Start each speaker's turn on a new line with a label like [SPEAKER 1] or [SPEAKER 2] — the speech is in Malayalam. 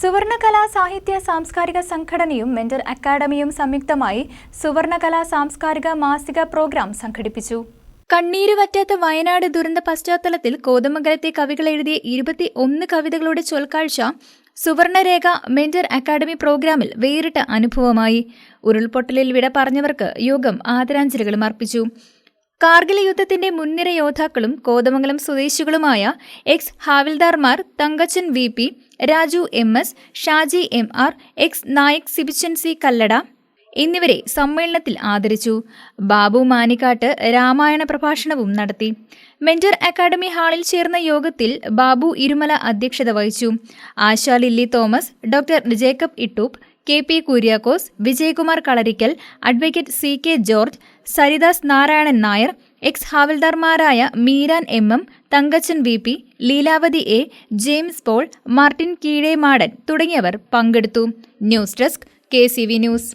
[SPEAKER 1] സുവർണകലാ സാഹിത്യ സാംസ്കാരിക സംഘടനയും മെന്റർ അക്കാദമിയും സംയുക്തമായി സുവർണകലാ സാംസ്കാരിക മാസിക പ്രോഗ്രാം സംഘടിപ്പിച്ചു. കണ്ണീരുവറ്റാത്ത വയനാട് ദുരന്ത പശ്ചാത്തലത്തിൽ കോതമംഗലത്തെ കവികൾ എഴുതിയ ഇരുപത്തി ഒന്ന് കവിതകളുടെ ചൊൽക്കാഴ്ച സുവർണരേഖ മെന്റർ അക്കാദമി പ്രോഗ്രാമിൽ വേറിട്ട അനുഭവമായി. ഉരുൾപൊട്ടലിൽ വിട പറഞ്ഞവർക്ക് യോഗം ആദരാഞ്ജലികളും അർപ്പിച്ചു. കാർഗിൽ യുദ്ധത്തിന്റെ മുൻനിര യോദ്ധാക്കളും കോതമംഗലം സ്വദേശികളുമായ ex ഹാവിൽദാർമാർ Thankachan V P Raju M S Shaji M R ex Naik Sibichan C Kallada എന്നിവരെ സമ്മേളനത്തിൽ ആദരിച്ചു. ബാബു മാനിക്കാട്ട് രാമായണ പ്രഭാഷണവും നടത്തി. മെന്റർ അക്കാദമി ഹാളിൽ ചേർന്ന യോഗത്തിൽ ബാബു ഇരുമല അധ്യക്ഷത വഹിച്ചു. Asha Lilly Thomas doctor Jacob Ittoop K P Kuriakose Vijayakumar Kalarikkal advocate C K George Saridas Narayanan Nair ex ഹാവൽദാർമാരായ Meeran M M Thankachan V P Leelavathi A James Paul Martin Keezhemadan തുടങ്ങിയവർ പങ്കെടുത്തു. News desk K news.